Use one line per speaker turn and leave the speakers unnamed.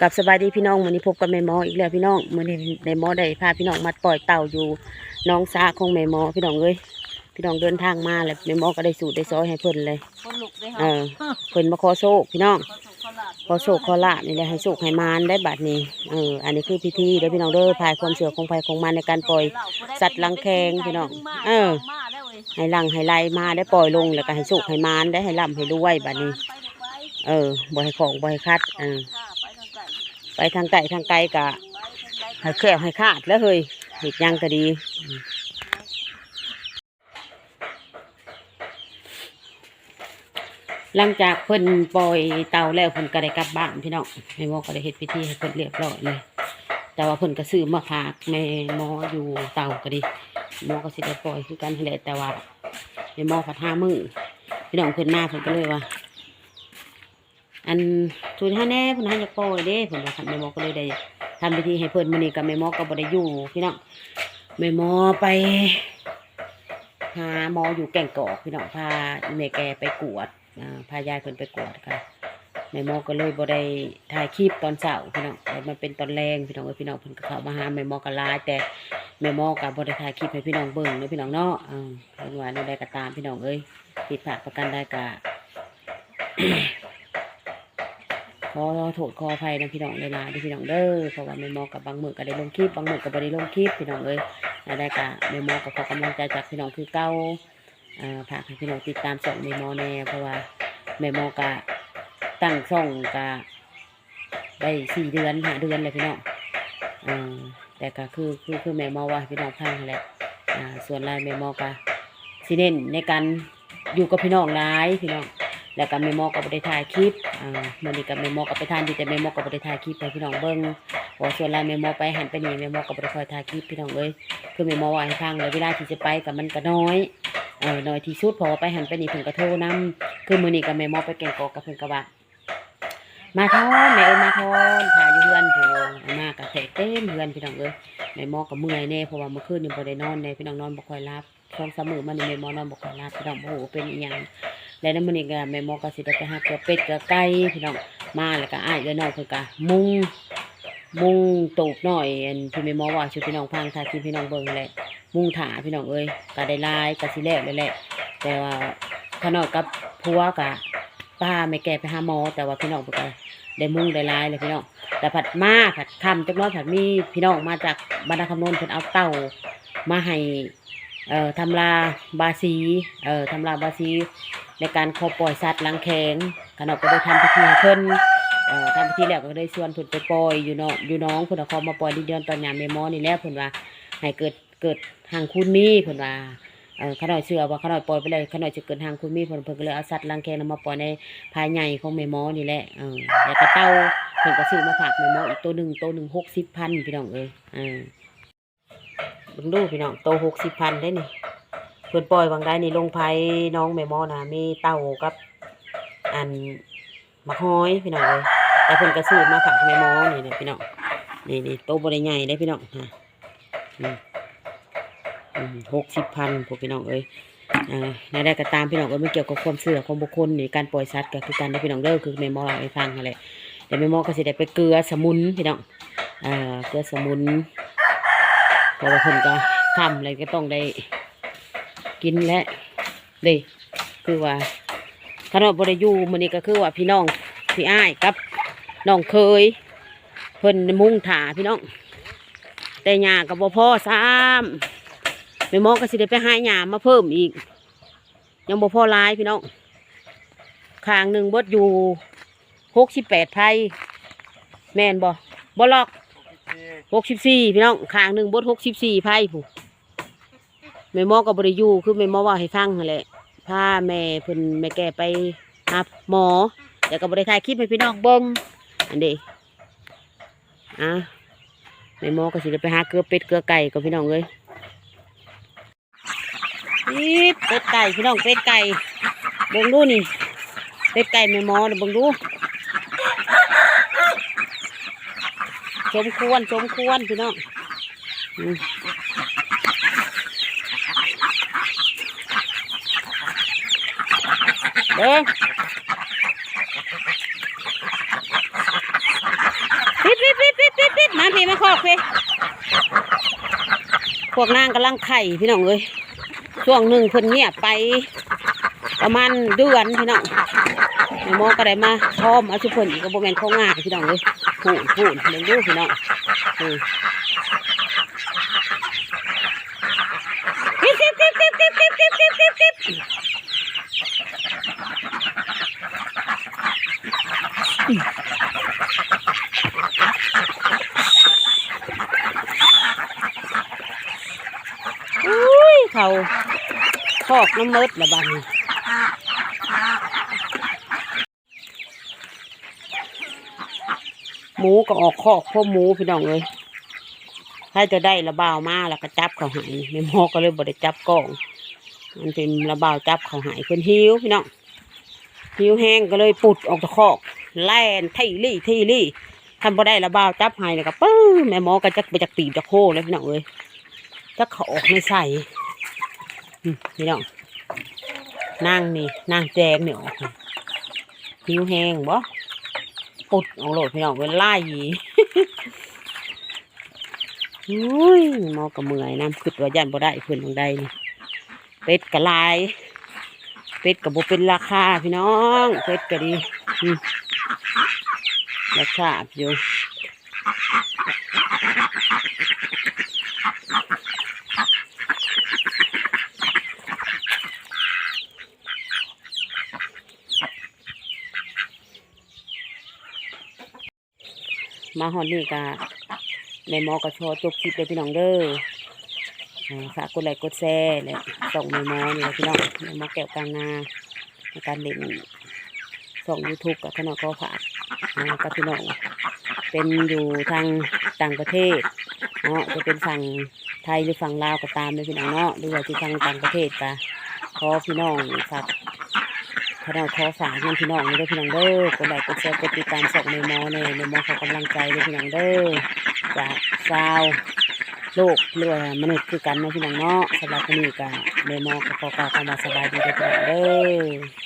กับสบายดีพี่น้องมื้อนี้พบกับแม่หมออีกแล้วพี่น้องมื้อนี้แม่หมอได้พาพี่น้องมาปล่อยเต่าอยู่หน้องสาของแม่หมอพี่น้องเอ้ยพี่น้องเดินทางมาแล้วแม่หมอก็ได้สูตรได้ซอยให้เพิ่นเลย
คนลุกเลย
เอ
ค่ะ
อเพิ่นมาขอโชคพี่น้อง
ขอสุขขอลาบ
ขอโชคขอลาบนี่แหละให้โชคให้มารได้บัดนี้เอออันนี้คือพิธีเด้อพี่น้องเด้อพายความเชื่อของไผของมันในการปล่อยสัตว์รังแคงพี่น้องเออ
มาแล้วเว้ย
ให้ลังให้ไล่มาได้ปล่อยลงแล้วก็ให้โชคให้มารได้ให้ร่ำให้รวยบัดนี้
ไปลูกไป
เออบ่ให้ของบ่ให้คัดเออ
ค่ะไปทางไก่
ไปทางไกลทางไกลกะให้แคล้วให้ขาดแล้วเฮ้ยเห็ดยังก็ดีหลังจากเพิ่นปล่อยเตาแล้วเพิ่นก็ได้กลับบ้านพี่น้องแม่หมอก็ได้เฮ็ดพิธีให้เพิ่นเรียบร้อยเลย แต่ว่าเพิ่นก็ซื้อมาฝากแม่หมออยู่เตาก็ดีหมอก็สิได้ปล่อยคือกันนั่นแหละแต่ว่าแม่หมอผัดห้ามือพี่น้องเพิ่นมาเพิ่นก็เลยว่า อันทุนห้าแน่พิ่นให้จะปล่อยเด้เพิ่นว่าคันแม่หมอก็เลยได้ทำพิธีให้เพิ่นมื้อนี้กับแม่หมอก็บ่ได้อยู่พี่น้องแม่หมอไปหาหมออยู่แก่งกอกพี่น้องพาแม่แกไปกวดอ่าพายายเพิ่นไปกวดค่ะแม่หมอก็เลยบ่ได้ถ่ายคลิปตอนเช้าพี่น้องแต่มันเป็นตอนแรงพี่น้องเอ้ยพี่น้องเพิ่นก็เข้ามาหาแม่หมอก็ลายแต่แม่หมอก็บ่ได้ถ่ายคลิปให้พี่น้องเบิ่งเนาะพี่น้องเนาะอ่าเพิ่นว่าแนวใดก็ตามพี่น้องเอ้ยผิดพลาดประการใดก็ อโทษขออภัยนะพี่น้องเลยนะที่พี่น้องเด้อเพราะว่าแม่มอกับบางมือก็ได้ลงคลิปบางมือก็บ่ได้ลงคลิปพี่น้องเอ้ยได้กะแม่มอก็ขอกำลังใจจากพี่น้องคือเก่าอ่าฝากพี่น้องติดตามส่องแม่มอแน่เพราะว่าแม่มอกะตั้งส่องกะได้สี่เดือนห้าเดือนเลยพี่น้องแต่ก็คือคือคือแม่มอว่าพี่น้องพังแหละส่วนรายแม่มอกะสิเน้นในการอยู่กับพี่น้องหลายพี่น้อง แล้วก็แม่หมอก็บ่ได้ถ่ายคลิปอ่ามื้อนี้ก็แม่หมอก็ไปทานดีแต่แม่หมอก็บ่ได้ถ่ายคลิปให้พี่น้องเบิ่งเพอส่วนหลายแม่หมอไปหันไปนี่แม่หมอก็บ่ได้ค่อยถ่ายคลิปพี่น้องเอ้ยคือแม่หมอว่าให้ฟังเลยเวลาที่จะไปก็มันก็น้อยเออน้อยที่สุดเพอไปหันไปนี่เพิ่นก็โทรนํคือมื้อนี้ก็แม่หมอไปแกงกอกกับเพิ่นก็ว่ามาทอนแม่เอ้ยมาทอนถ่ายอยู่เฮือนโหมาก็แทกเต็มเฮือนพี่น้องเอ้ยแม่หมอก็เมื่อยแน่เพราะว่าเมื่อคืนนี่บ่ได้นอนแน่พี่น้องนอนบ่ค่อยหลับช่วงสามมือมานี่แม่หมอนอนบ่ค่อยหลับพี่น้องบ่ฮู้ว่าเป็นอีหยัง แล้วน้ำมันอีกอะแม่หมอก็สิได้ไปหาเกลือเป็ดเกลือไก่พี่น้องมาแล้วก็อ้ายเอ้ยน้องเพิ่นก็มุงมุงตูบหน่อยอันที่แม่หมอว่าช่วยพี่น้องฟังถ่ายคลิปพี่น้องเบิ่งแหละมุงถาพี่น้องเอ้ยก็ได้ลายก็สิแล้วเลยแหละ แต่ว่าขนอยกับผัวก็ป้าไม่แก่ไปหาหมอ แต่ว่าพี่น้องเพิ่นก็ได้มุงได้ลายเลยพี่น้องแต่ผัดมาผัดคำจักน้อยผัดมีพี่น้องมาจากบรรดาคำนวณเพิ่นเอาเต่ามาให้เอ่อทำลาบาซีเอ่อทำลาบาซี ในการขาปล่อยสัตว์ลังแข็งขณะก็ได้ทำพิธีให้เพิ่นทำพิธีแล้วก็ได้ชวนเพิ่นไปปล่อยอยู่เนาะอยู่น้องเพิ่นเอาเขามาปล่อยดินเดือนตอนยามเมมอนี่แหละเพิ่นว่าให้เกิดเกิดทางคุณมีเพิ่นว่าขน่อยเชื่อว่าขน่อยปล่อยไปเลยขน่อยจะเกิดทางคุณมีเพิ่นเพิ่นก็เลยเอาสัตว์ลังแข็งมาปล่อยในภายในของเมมอนี่แหละแล้วก็เต้าเพิ่นก็ซื้อมาฝากเมมออีกตัวหนึ่งตัวหนึ่งหกสิบพันพี่น้องเอ้ยเออเบิ่งดูพี่น้องโตหกสิบพันได้นี่ เพิ่นปล่อยบางได้นี่ลงไผน้องแม่มอนะมีเต่ากับ อันมะฮ้อยพี่น้องเลยแต่เพิ่นก็ซื้อมาฝากแม่มอนี่นะพี่น้องนี่นี่โตบ่ได้ใหญ่ได้พี่น้องฮะหกสิบพันพวกพี่น้องเอ้ยอ่าในได้ก็ตามพี่น้องเอ้ยมันเกี่ยวกับความเชื่อของบุคคลนี่การปล่อยสัตว์ก็คือการได้พี่น้องเด้อคือแม่มอเล่าให้ฟังนั่นแหละเดี๋ยวแม่มอก็สิได้ไปเกลือสมุนพี่น้องอ่าเกลือสมุนเพราะว่าเพิ่นก็ทำอะไรก็ต้องได้ กินและเด้คือว่าขนมบริยูมันนี่ก็คือว่าพี่น้องพี่อ้ายกับน้องเคย เพิ่นมุ่งถาพี่น้อง แต่หญ้ากับบ่พ่อซ้ำไม่มอก็สิได้ไปหาหญ้ามาเพิ่มอีก ยังบ่พอหลายพี่น้องข้างหนึ่งเบดอยู่หกสิบแปดไพแม่นบ่บ่ลอกหกสิบสี่พี่น้องข้างหนึ่งเบดหกสิบสี่ไพผู้ แม่หมอก็บริยูคือแม่หมอว่าให้ฟังนั่นแหละพาแม่เพิ่นแม่แก่ไปหาหมอแต่ก็บริถ่ายคลิปให้พี่น้องเบิ้งอันเดีอะแม่หมอก็สิได้ไปหาเกลือเป็ดเกลือไก่กับพี่น้องเลยนี่เป็ดไก่พี่น้องเป็ดไก่เบิ่งดูนี่เป็ดไก่แม่หมอเดี๋ยวเบิ่งดูสมควรสมควรพี่น้อง เด้งปิดปิดปิดปิดปิดปิดมาพี่มาคอกพี่พวกนางกำลังไข่พี่น้องเลยช่วงหนึ่งเพนเงียบไป ประมาณเดือนพี่น้องหมอก็ได้มาพ้อมอาชุพิ่นอีกก็บ่แม่นเขางง่ายพี่น้องเลยผูนผูนเลี้ยงดูพี่น้องอือ เขาคอกน้ำมดละบัดนหมูก็ออกคอกพ่อหมูพี่น้องเลยถ้าจะได้ระบาวมาแล้วก็จับเขาหายไม่มอก็เลยบ่ได้จับกล้อง มันเป็นระบาวจับเขาหายเพิ่นหิวพี่น้องหิวแห้งก็เลยปุดออกจากคอกแล่นที่รี่ที่รี่ทำบ่ได้ระบาวจับหายเลยก็ปื้อแม่หมอก็จักไปจากปีบจากโคเลยพี่น้องเลยจะเขาออกไม่ใส่ พี่น้องนั่งนี่นั่งแจงนี่ออกนี่หิวแห้งบ่ปุดออกโหลดพี่น้องเป็นไล่ยีอุ้ยมอกระเมื่อยน้ำขึ้นว่ายันบ่ได้เพื่อนทางใดนี่เป็ดกระลายเป็ดกระบ่เป็นราคาพี่น้องเป็ดกระดีราคาอยู่ มาฮอดนี่กะในมอกระชอจบคลิปเลยพี่น้องเด้ออ่าฝากกดไลค์กดแชร์และส่งในมอนี่แหละพี่น้องในมอแก้วกลางนาในการเล่นส่งยูทูบกับพี่น้องก็ฝากอ่ากับพี่น้องเป็นอยู่ทางต่างประเทศเนาะจะเป็นฝั่งไทยหรือฝั่งลาวก็ตามเลยพี่น้องเนาะหรือว่าที่ทางต่างประเทศก็ขอพี่น้องฝาก พี่น้องขอฝากเงินพี่น้องนี่ด้วยพี่น้องเด้อกดไลค์กดแชร์กดติดตามส่งในมอเนี่ยในมอขอกำลังใจด้วยพี่น้องเด้อจากชาวโลกเรือว่ามนุษย์คือกันเนะพี่น้องเนาะสำหรับคนนี้ก็ในมอขอกล่าวคำว่าสบายดีเด้อพี่น้องเด้อ